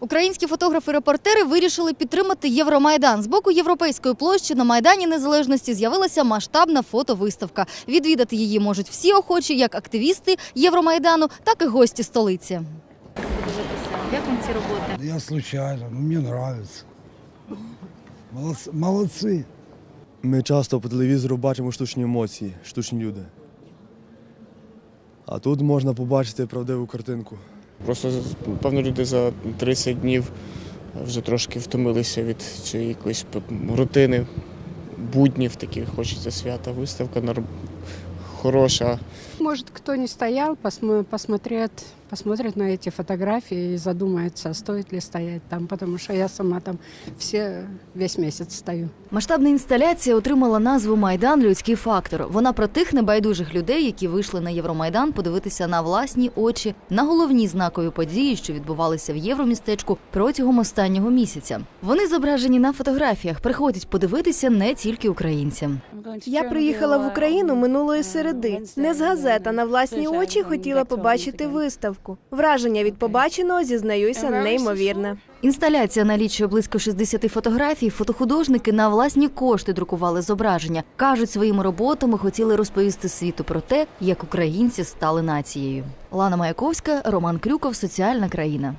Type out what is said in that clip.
Українські фотографи-репортери вирішили підтримати Євромайдан. З боку Європейської площі на Майдані Незалежності з'явилася масштабна фотовиставка. Відвідати її можуть всі охочі, як активісти Євромайдану, так і гості столиці. Як вам ці роботи? Я случайно, ну, мне нравится. Молодцы. молодцы. Ми часто по телевізору бачимо штучні емоції, штучні люди. А тут можна побачити правдиву картинку. Просто певно люди за 30 днів вже трошки втомилися від цієї якоїсь рутини, буднів таких, хочеться свята. Виставка хороша. Может, кто не стоял, посмо- посмотрит, на эти фотографии и задумается, стоит ли стоять там, потому что я сама там все, весь месяц стою. Масштабна інсталяція отримала назву Майдан Людський фактор. Вона про тих небайдужих людей, які вийшли на Євромайдан подивитися на власні очі на головні знакові події, що відбувалися в Євромістечку протягом останнього місяця. Вони зображені на фотографіях. Приходять подивитися не тільки українцям. Я приїхала в Україну минулої середи. Не з газет, а на власні очі хотіла побачити виставку. Враження від побаченого, зізнаюся, неймовірне. Інсталяція налічує близько 60 фотографій. Фотохудожники на власні кошти друкували зображення. кажуть, своїми роботами хотіли розповісти світу про те, як українці стали нацією. Лана Маяковська, Роман Крюков, Соціальна країна.